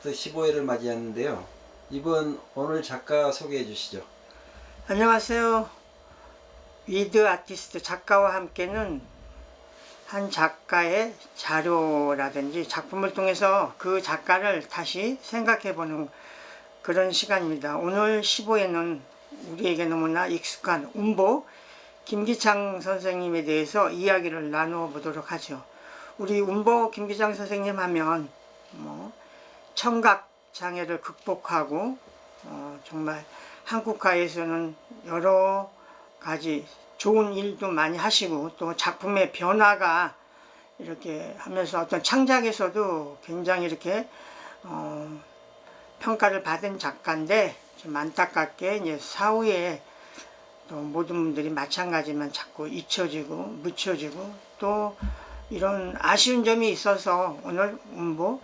아티스트 15회를 맞이했는데요. 이번 오늘 작가 소개해 주시죠. 안녕하세요. 위드 아티스트 작가와 함께는 한 작가의 자료라든지 작품을 통해서 그 작가를 다시 생각해 보는 그런 시간입니다. 오늘 15회는 우리에게 너무나 익숙한 운보 김기창 선생님에 대해서 이야기를 나누어 보도록 하죠. 우리 운보 김기창 선생님 하면 뭐 청각 장애를 극복하고 어, 정말 한국가에서는 여러 가지 좋은 일도 많이 하시고 또 작품의 변화가 이렇게 하면서 어떤 창작에서도 굉장히 이렇게 어, 평가를 받은 작가인데 좀 안타깝게 이제 사후에 또 모든 분들이 마찬가지만 자꾸 잊혀지고 묻혀지고 또 이런 아쉬운 점이 있어서 오늘 운보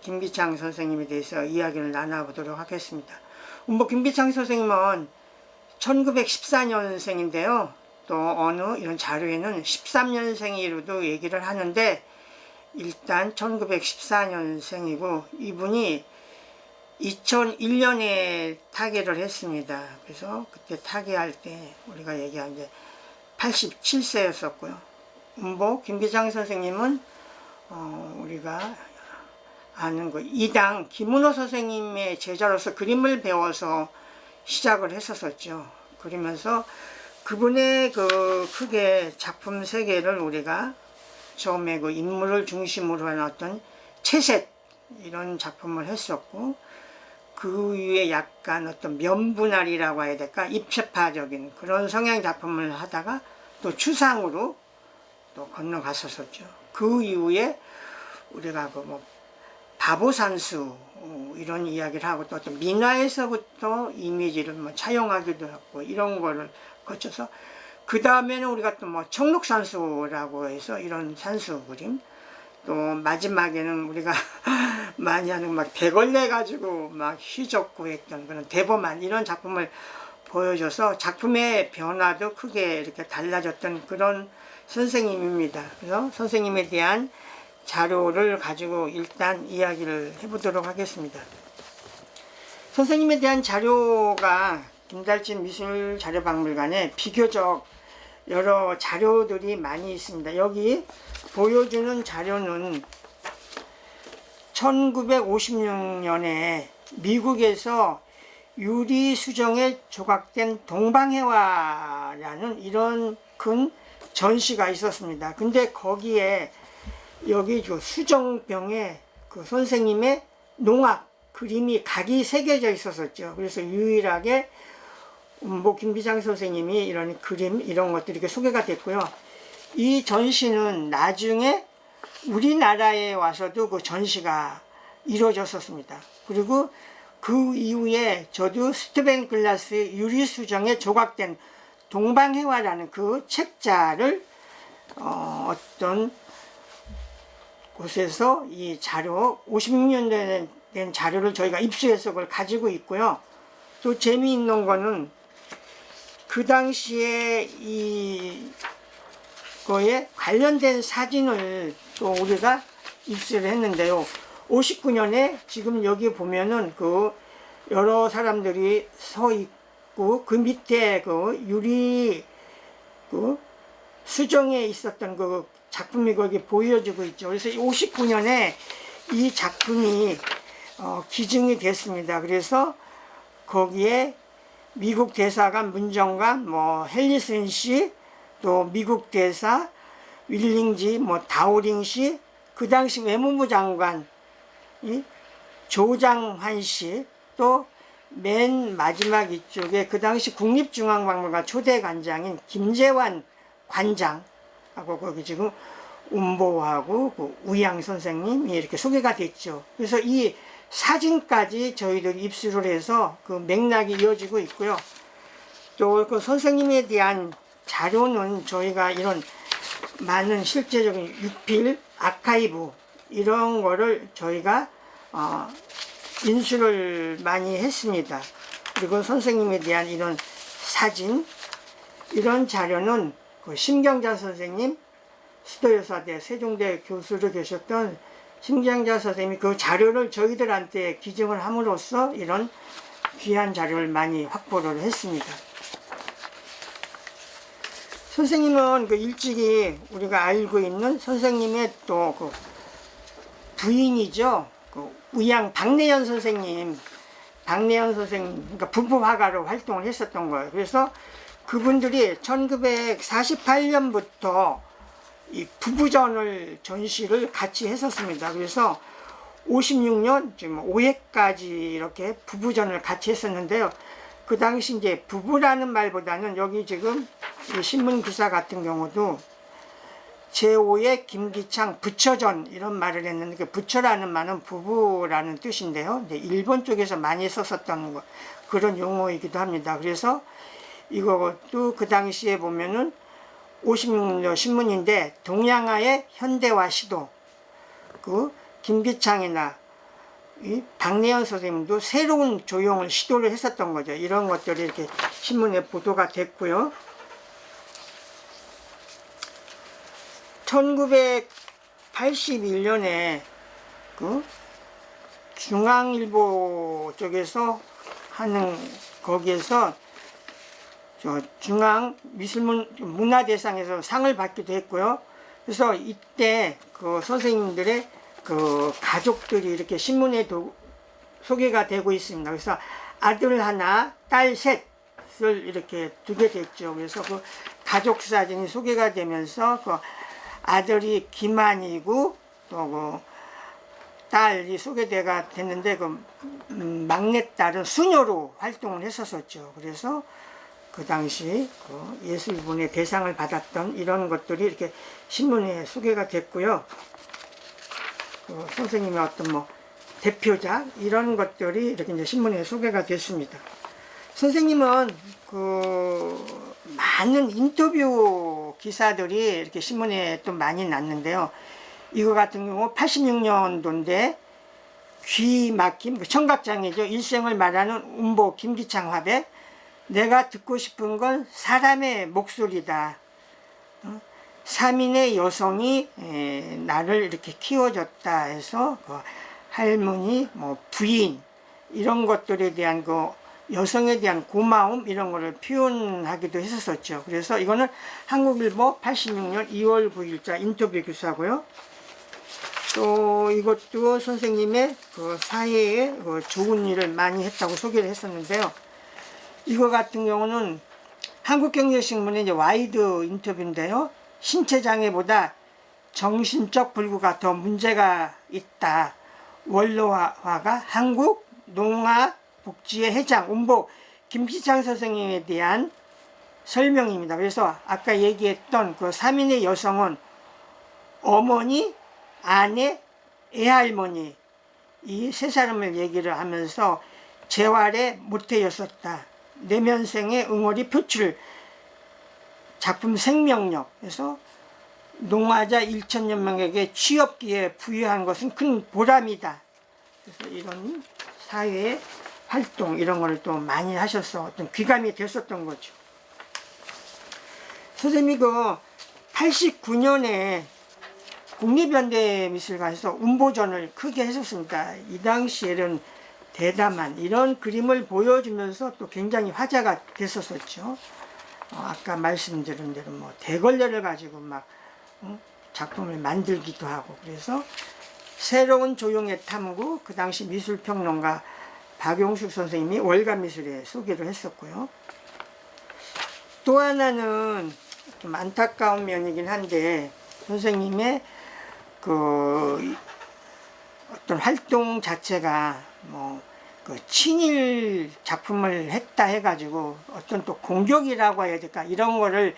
김기창 선생님에 대해서 이야기를 나눠보도록 하겠습니다. 운보 김기창 선생님은 1914년생인데요. 또 어느 이런 자료에는 13년생이로도 얘기를 하는데 일단 1914년생이고 이분이 2001년에 타계를 했습니다. 그래서 그때 타계할 때 우리가 얘기한 게 87세였었고요. 운보 김기창 선생님은 어, 우리가 아는 그 이당 김은호 선생님의 제자로서 그림을 배워서 시작을 했었었죠. 그러면서 그분의 그 크게 작품 세계를 우리가 처음에 그 인물을 중심으로 한 어떤 채색 이런 작품을 했었고 그 위에 약간 어떤 면분할이라고 해야 될까 입체파적인 그런 성향 작품을 하다가 또 추상으로 또 건너갔었었죠. 그 이후에 우리가 그뭐 바보산수 어, 이런 이야기를 하고 또 어떤 민화에서부터 이미지를 뭐 차용하기도 했고 이런 거를 거쳐서 그 다음에는 우리가 또 뭐 청록산수라고 해서 이런 산수 그림 또 마지막에는 우리가 많이 하는 막 대걸레 가지고 막 휘젓고 했던 그런 대범한 이런 작품을 보여줘서 작품의 변화도 크게 이렇게 달라졌던 그런 선생님입니다. 그래서 선생님에 대한 자료를 가지고 일단 이야기를 해보도록 하겠습니다. 선생님에 대한 자료가 김달진 미술 자료박물관에 비교적 여러 자료들이 많이 있습니다. 여기 보여주는 자료는 1956년에 미국에서 유리 수정에 조각된 동방해화라는 이런 큰 전시가 있었습니다. 근데 거기에 여기 그 수정병에 그 선생님의 농악 그림이 각이 새겨져 있었었죠. 그래서 유일하게 뭐 김비장 선생님이 이런 그림 이런 것들이 이렇게 소개가 됐고요. 이 전시는 나중에 우리나라에 와서도 그 전시가 이루어졌었습니다. 그리고 그 이후에 저도 스티븐 글라스 유리 수정에 조각된 동방해화라는 그 책자를 어, 어떤 곳에서 이 자료 56년 된, 된 자료를 저희가 입수해서 그걸 가지고 있고요. 또 재미있는 거는 그 당시에 이 거에 관련된 사진을 또 우리가 입수를 했는데요. 59년에 지금 여기 보면은 그 여러 사람들이 서 있고 그 밑에 그 유리 그 수정에 있었던 그 작품이 거기 보여지고 있죠. 그래서 59년에 이 작품이 어, 기증이 됐습니다. 그래서 거기에 미국 대사관 문정관, 뭐 헬리슨 씨, 또 미국 대사, 윌링지, 뭐 다오링 씨, 그 당시 외무부 장관 이 조장환 씨, 또 맨 마지막 이쪽에 그 당시 국립중앙박물관 초대 관장인 김재환 관장하고 거기 지금 운보하고 그 우양 선생님이 이렇게 소개가 됐죠. 그래서 이 사진까지 저희들이 입수를 해서 그 맥락이 이어지고 있고요. 또 그 선생님에 대한 자료는 저희가 이런 많은 실제적인 유필, 아카이브 이런 거를 저희가 어, 인수를 많이 했습니다. 그리고 선생님에 대한 이런 사진, 이런 자료는 그 심경자 선생님, 수도여사대 세종대 교수로 계셨던 심경자 선생님이 그 자료를 저희들한테 기증을 함으로써 이런 귀한 자료를 많이 확보를 했습니다. 선생님은 그 일찍이 우리가 알고 있는 선생님의 또 그 부인이죠. 그 우양 박내연 선생님, 박내연 선생님, 그러니까 부부 화가로 활동을 했었던 거예요. 그래서 그분들이 1948년부터 이 부부전을 전시를 같이 했었습니다. 그래서 56년 지금 5회까지 이렇게 부부전을 같이 했었는데요. 그 당시 이제 부부라는 말보다는 여기 지금 이 신문 기사 같은 경우도 제5의 김기창 부처전 이런 말을 했는데 그 부처라는 말은 부부라는 뜻인데요. 일본 쪽에서 많이 썼었던 거, 그런 용어이기도 합니다. 그래서 이것도 그 당시에 보면은 56년 신문인데 동양화의 현대화 시도 그 김기창이나 이 박내연 선생님도 새로운 조형을 시도를 했었던 거죠. 이런 것들이 이렇게 신문에 보도가 됐고요. 1981년에 그 중앙일보 쪽에서 하는 거기에서 저 중앙 미술문 문화대상에서 상을 받기도 했고요. 그래서 이때 그 선생님들의 그 가족들이 이렇게 신문에 도, 소개가 되고 있습니다. 그래서 아들 하나, 딸 셋을 이렇게 두게 됐죠. 그래서 그 가족 사진이 소개가 되면서 그 아들이 김한이고 또그 딸이 소개가 됐는데 그 음, 막내 딸은 수녀로 활동을 했었었죠. 그래서 그 당시 그 예술분의 대상을 받았던 이런 것들이 이렇게 신문에 소개가 됐고요. 그 선생님의 어떤 뭐 대표작 이런 것들이 이렇게 이제 신문에 소개가 됐습니다. 선생님은 그 많은 인터뷰 기사들이 이렇게 신문에 또 많이 났는데요. 이거 같은 경우 86년도인데 귀 막힘 그 청각장애죠. 일생을 말하는 운보 김기창 화백 내가 듣고 싶은 건 사람의 목소리다. 어? 삼인의 여성이 에, 나를 이렇게 키워줬다 해서 그 할머니, 뭐 부인 이런 것들에 대한 그 여성에 대한 고마움 이런 거를 표현하기도 했었었죠. 그래서 이거는 한국일보 86년 2월 9일자 인터뷰 기사고요. 또 이것도 선생님의 그 사회에 그 좋은 일을 많이 했다고 소개를 했었는데요. 이거 같은 경우는 한국경제신문의 와이드 인터뷰인데요. 신체 장애보다 정신적 불구가 더 문제가 있다. 원로화가 한국 농아 복지의 회장 운보 김기창 선생님에 대한 설명입니다. 그래서 아까 얘기했던 그 3인의 여성은 어머니, 아내, 애할머니 이 세 사람을 얘기를 하면서 재활의 모태였었다. 내면생의 응어리 표출 작품 생명력 그래서 농화자 1천여 명에게 취업기회 부여한 것은 큰 보람이다. 그래서 이런 사회 활동 이런 거를 또 많이 하셔서 어떤 귀감이 됐었던 거죠. 선생님이 그 89년에 국립현대미술관에서 운보전을 크게 했었습니다. 이 당시에는 대담한 이런 그림을 보여주면서 또 굉장히 화제가 됐었었죠. 어, 아까 말씀드린 대로 뭐 대걸레를 가지고 막 어, 작품을 만들기도 하고 그래서 새로운 조용의 탐구 그 당시 미술평론가 박용숙 선생님이 월간미술에 소개를 했었고요. 또 하나는 좀 안타까운 면이긴 한데 선생님의 그 어떤 활동 자체가 뭐 그 친일 작품을 했다 해가지고 어떤 또 공격이라고 해야 될까 이런 거를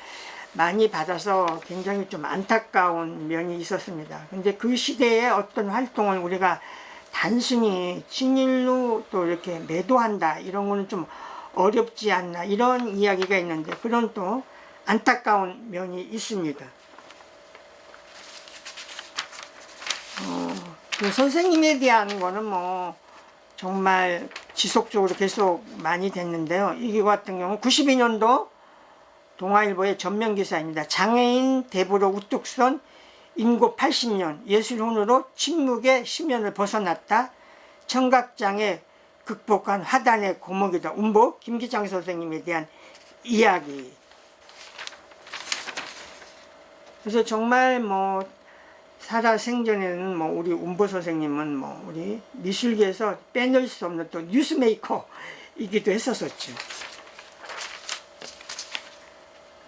많이 받아서 굉장히 좀 안타까운 면이 있었습니다. 근데 그 시대의 어떤 활동을 우리가 단순히 친일로 또 이렇게 매도한다 이런 거는 좀 어렵지 않나 이런 이야기가 있는데 그런 또 안타까운 면이 있습니다. 어, 그 선생님에 대한 거는 뭐 정말 지속적으로 계속 많이 됐는데요. 이거 같은 경우 92년도 동아일보의 전면 기사입니다. 장애인 대부로 우뚝 선 인고 80년 예술혼으로 침묵의 심연을 벗어났다. 청각장애 극복한 화단의 고목이다. 운보 김기장 선생님에 대한 이야기. 그래서 정말 뭐 살아 생전에는 뭐 우리 운보 선생님은 뭐 우리 미술계에서 빼놓을 수 없는 또 뉴스메이커이기도 했었었죠.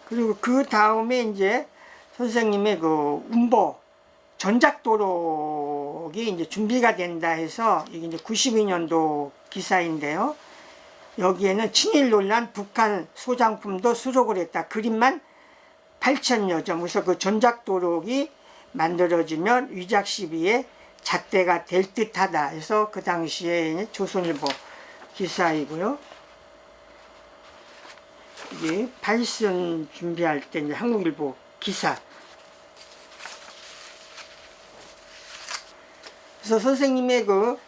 그리고 그 다음에 이제 선생님의 그 운보 전작도록이 이제 준비가 된다 해서 이게 이제 92년도 기사인데요. 여기에는 친일 논란 북한 소장품도 수록을 했다. 그림만 8천여 점. 그래서 그 전작도록이 만들어지면 위작 시비의 잣대가 될 듯하다. 해서 그 당시에 조선일보 기사이고요. 이게 발선 준비할 때 이제 한국일보 기사. 그래서 선생님의 그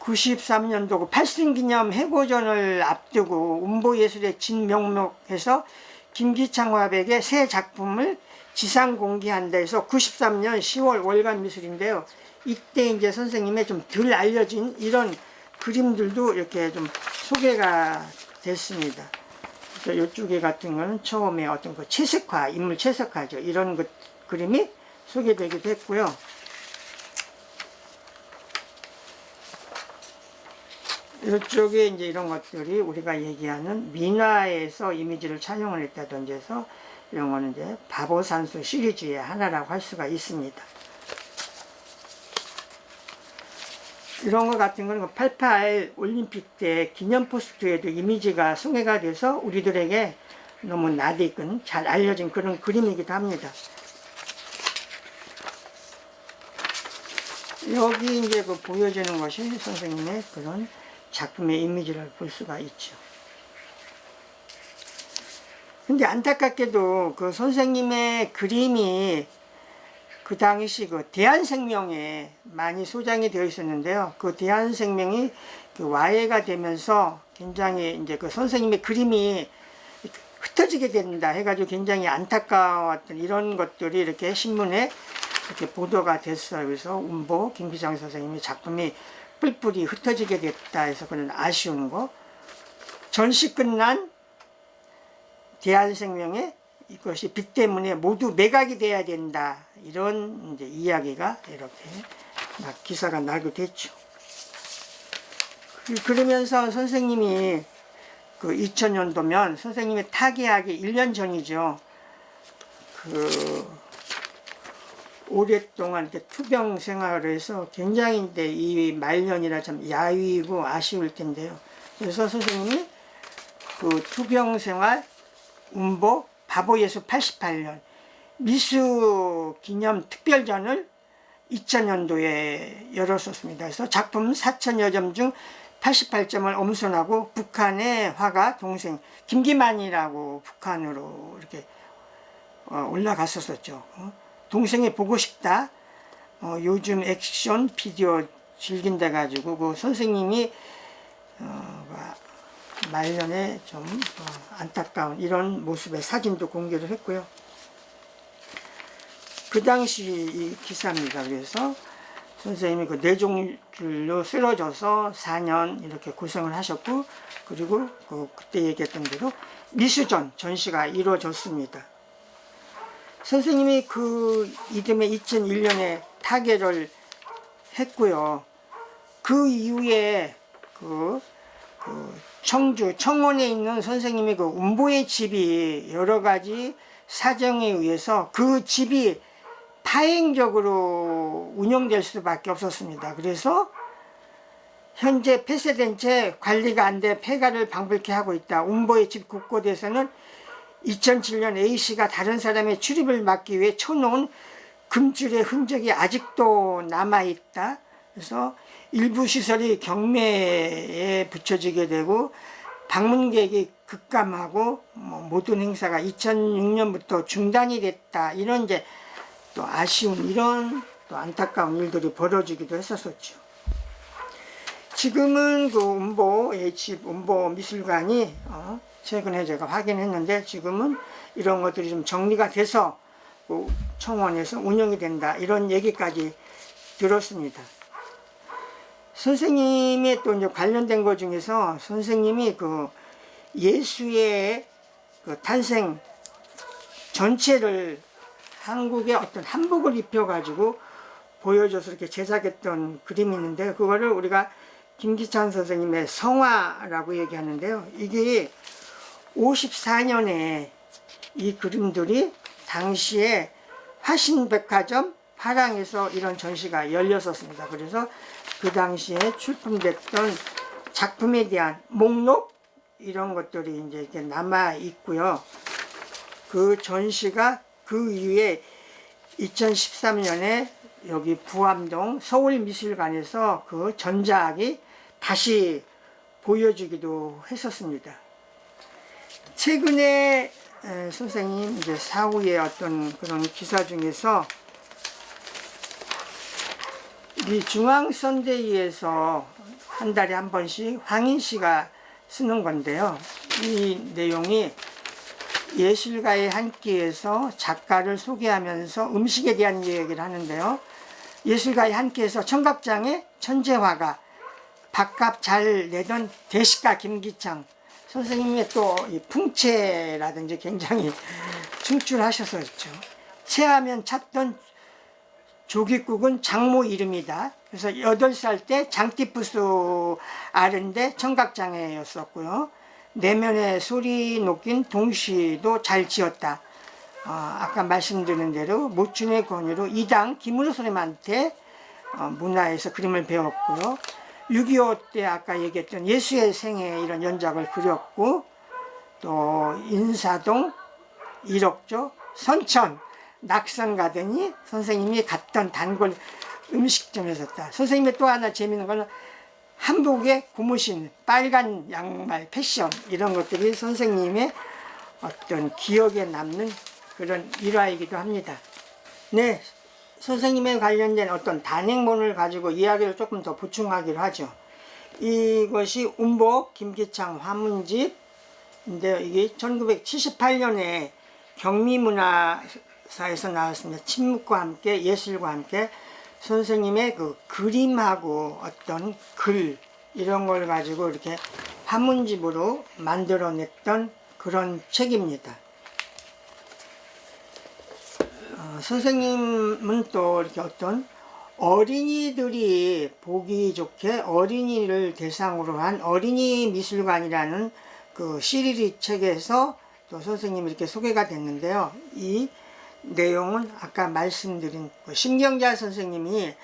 93년도 그 팔순 기념 해고전을 앞두고 운보예술의 진명목에서 김기창 화백의 새 작품을 지상 공개한다 해서 93년 10월 월간 미술인데요. 이때 이제 선생님의 좀 덜 알려진 이런 그림들도 이렇게 좀 소개가 됐습니다. 그래서 이쪽에 같은 거는 처음에 어떤 그 채색화, 인물 채색화죠. 이런 그 그림이 소개되기도 했고요. 이쪽에 이제 이런 것들이 우리가 얘기하는 민화에서 이미지를 촬영을 했다든지 해서 이런 거는 이제 바보산수 시리즈의 하나라고 할 수가 있습니다. 이런 거 같은 거는 88 올림픽 때 기념 포스트에도 이미지가 소개가 돼서 우리들에게 너무 낯익은 잘 알려진 그런 그림이기도 합니다. 여기 이제 그 보여지는 것이 선생님의 그런 작품의 이미지를 볼 수가 있죠. 근데 안타깝게도 그 선생님의 그림이 그 당시 그 대한생명에 많이 소장이 되어 있었는데요. 그 대한생명이 그 와해가 되면서 굉장히 이제 그 선생님의 그림이 흩어지게 된다 해가지고 굉장히 안타까웠던 이런 것들이 이렇게 신문에 이렇게 보도가 됐어요. 그래서 운보 김기장 선생님의 작품이 뿔뿔이 흩어지게 됐다 해서 그런 아쉬운 거. 전시 끝난 대한생명의 이것이 빛 때문에 모두 매각이 돼야 된다. 이런 이제 이야기가 이렇게 막 기사가 나게 됐죠. 그- 그러면서 선생님이 그 2000년도면 선생님이 타계하기 1년 전이죠. 그 오랫동안 투병 생활을 해서 굉장히 이 말년이라 참 야위고 아쉬울 텐데요. 그래서 선생님이 그 투병 생활 운보 바보 예수 88년 미수 기념 특별전을 2000년도에 열었었습니다. 그래서 작품 4천여 점 중 88점을 엄선하고 북한의 화가 동생 김기만이라고 북한으로 이렇게 어, 올라갔었었죠. 어? 동생이 보고 싶다. 어, 요즘 액션 비디오 즐긴다 가지고 그 선생님이 어, 그 말년에 좀 어, 안타까운 이런 모습의 사진도 공개를 했고요. 그 당시 이 기사입니다. 그래서 선생님이 그 뇌종줄로 쓰러져서 4년 이렇게 고생을 하셨고 그리고 그 그때 얘기했던 대로 미수전 전시가 이루어졌습니다. 선생님이 그 이듬해 2001년에 타계를 했고요. 그 이후에 그, 그 청주 청원에 있는 선생님의 그 운보의 집이 여러 가지 사정에 의해서 그 집이 파행적으로 운영될 수밖에 없었습니다. 그래서 현재 폐쇄된 채 관리가 안 돼 폐가를 방불케 하고 있다. 운보의 집 곳곳에서는 2007년 A씨가 다른 사람의 출입을 막기 위해 쳐놓은 금줄의 흔적이 아직도 남아있다. 그래서 일부 시설이 경매에 붙여지게 되고 방문객이 급감하고 뭐 모든 행사가 2006년부터 중단이 됐다. 이런 이제 또 아쉬운 이런 또 안타까운 일들이 벌어지기도 했었었죠. 지금은 그 운보 집 운보 미술관이 어, 최근에 제가 확인했는데 지금은 이런 것들이 좀 정리가 돼서 그 청원에서 운영이 된다 이런 얘기까지 들었습니다. 선생님의 또 이제 관련된 것 중에서 선생님이 그 예수의 그 탄생 전체를 한국의 어떤 한복을 입혀가지고 보여줘서 이렇게 제작했던 그림이 있는데 그거를 우리가 김기찬 선생님의 성화라고 얘기하는데요. 이게 54년에 이 그림들이 당시에 화신백화점 파랑에서 이런 전시가 열렸었습니다. 그래서 그 당시에 출품됐던 작품에 대한 목록 이런 것들이 이제 이렇게 남아 있고요. 그 전시가 그 이후에 2013년에 여기 부암동 서울미술관에서 그 전작이 다시 보여주기도 했었습니다. 최근에 에, 선생님 이제 사후의 어떤 그런 기사 중에서 이 중앙선대위에서 한 달에 한 번씩 황인 씨가 쓰는 건데요. 이 내용이 예술가의 한 끼에서 작가를 소개하면서 음식에 대한 이야기를 하는데요. 예술가의 한 끼에서 청각장의 천재화가 밥값 잘 내던 대식가 김기창 선생님의 또이 풍채라든지 굉장히 충출하셨었죠. 체하면 찾던 조깃국은 장모 이름이다. 그래서 8살 때 장티푸스 아른데 청각장애였었고요. 내면에 소리 녹인 동시도 잘 지었다. 어, 아까 말씀드린 대로 모춘의 권유로 이당 김은호 선생님한테 어, 문화에서 그림을 배웠고요. 6.25 때 아까 얘기했던 예수의 생애 이런 연작을 그렸고 또 인사동 일옥조 선천 낙선 가더니 선생님이 갔던 단골 음식점에서 다. 선생님의 또 하나 재미있는 거는 한복에 고무신, 빨간 양말, 패션 이런 것들이 선생님의 어떤 기억에 남는 그런 일화이기도 합니다. 네, 선생님에 관련된 어떤 단행본을 가지고 이야기를 조금 더 보충하기로 하죠. 이것이 운복 김기창 화문집인데 이게 1978년에 경미문화 사에서 나왔습니다. 침묵과 함께 예술과 함께 선생님의 그 그림하고 어떤 글 이런 걸 가지고 이렇게 화문집으로 만들어냈던 그런 책입니다. 어, 선생님은 또 이렇게 어떤 어린이들이 보기 좋게 어린이를 대상으로 한 어린이 미술관이라는 그 시리즈 책에서 또 선생님이 이렇게 소개가 됐는데요. 이 내용은 아까 말씀드린 그 심경자 선생님이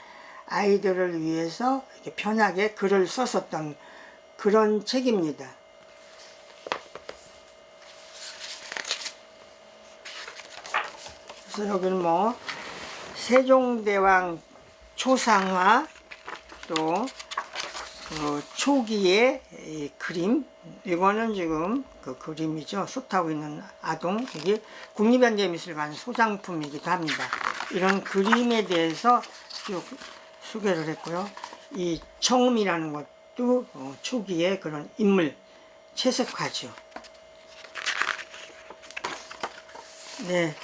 아이들을 위해서 편하게 글을 썼었던 그런 책입니다. 그래서 여기는 뭐 세종대왕 초상화 또 그 초기의 이 그림 이거는 지금 그 그림이죠 쏟하고 있는 아동 이게 국립현대미술관 소장품이기도 합니다 이런 그림에 대해서 쭉 소개를 했고요 이 청음이라는 것도 어, 초기의 그런 인물 채색화죠 네.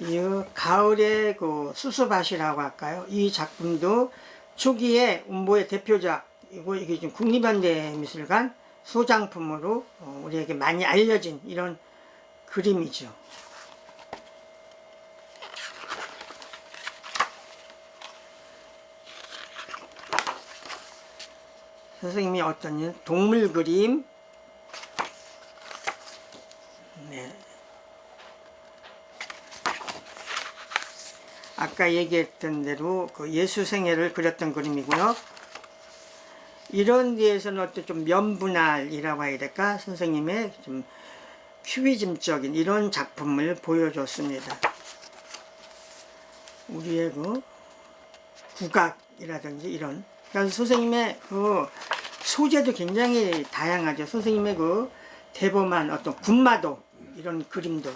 이 가을의 그 수수밭이라고 할까요? 이 작품도 초기에 운보의 대표작 이거 이게 지금 국립현대미술관 소장품으로 어, 우리에게 많이 알려진 이런 그림이죠. 선생님이 어떤 일? 동물 그림, 네. 아까 얘기했던 대로 그 예수 생애를 그렸던 그림이고요. 이런 데에서는 어떤 좀 면분할이라고 해야 될까? 선생님의 좀 큐비즘적인 이런 작품을 보여줬습니다. 우리의 그 국악이라든지 이런. 그래서 선생님의 그 소재도 굉장히 다양하죠. 선생님의 그 대범한 어떤 군마도 이런 그림도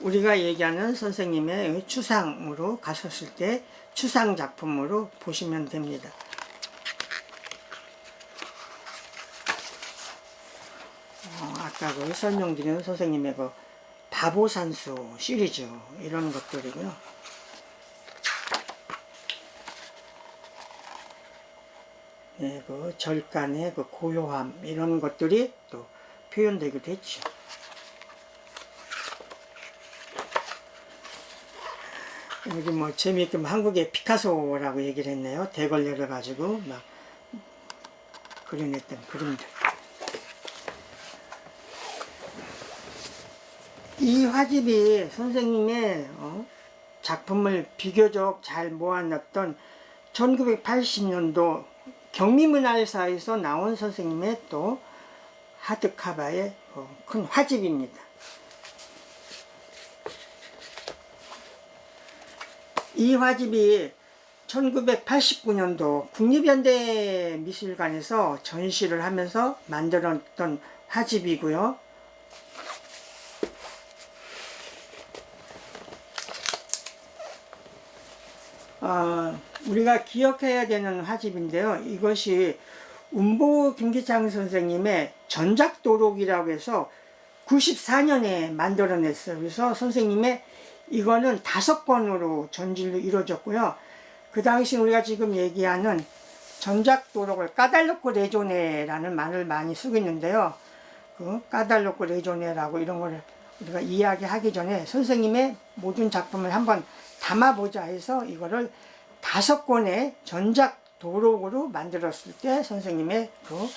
우리가 얘기하는 선생님의 추상으로 가셨을 때 추상 작품으로 보시면 됩니다. 어, 아까 그 설명드린 선생님의 그 바보산수 시리즈 이런 것들이고요. 네, 그 절간의 그 고요함 이런 것들이 또 표현되기도 했죠. 여기 뭐 재미있게 뭐 한국의 피카소라고 얘기를 했네요. 대걸 열어가지고 막 그려냈던 그림들. 이 화집이 선생님의 어, 작품을 비교적 잘 모아놨던 1980년도 경미문화사에서 나온 선생님의 또 하드카바의 어, 큰 화집입니다. 이 화집이 1989년도 국립현대 미술관에서 전시를 하면서 만들었던 화집이고요. 어, 우리가 기억해야 되는 화집인데요. 이것이 운보 김기창 선생님의 전작도록이라고 해서 94년에 만들어냈어요. 그래서 선생님의 이거는 다섯 권으로 전질로 이루어졌고요. 그 당시 우리가 지금 얘기하는 전작도록을 까달로코 레조네라는 말을 많이 쓰고 있는데요. 그 까달로코 레조네라고 이런 거를 우리가 이야기하기 전에 선생님의 모든 작품을 한번 담아보자 해서 이거를 다섯 권의 전작 도록으로 만들었을 때 선생님의 그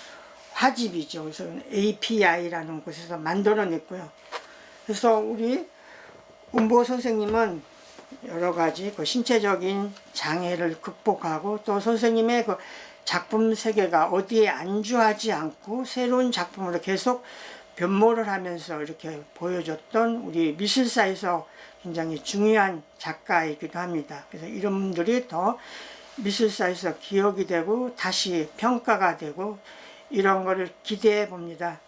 화집이죠. 그래서 API라는 곳에서 만들어냈고요. 그래서 우리 운보 선생님은 여러 가지 그 신체적인 장애를 극복하고 또 선생님의 그 작품 세계가 어디에 안주하지 않고 새로운 작품으로 계속 변모를 하면서 이렇게 보여줬던 우리 미술사에서 굉장히 중요한 작가이기도 합니다. 그래서 이런 분들이 더 미술사에서 기억이 되고 다시 평가가 되고 이런 거를 기대해 봅니다.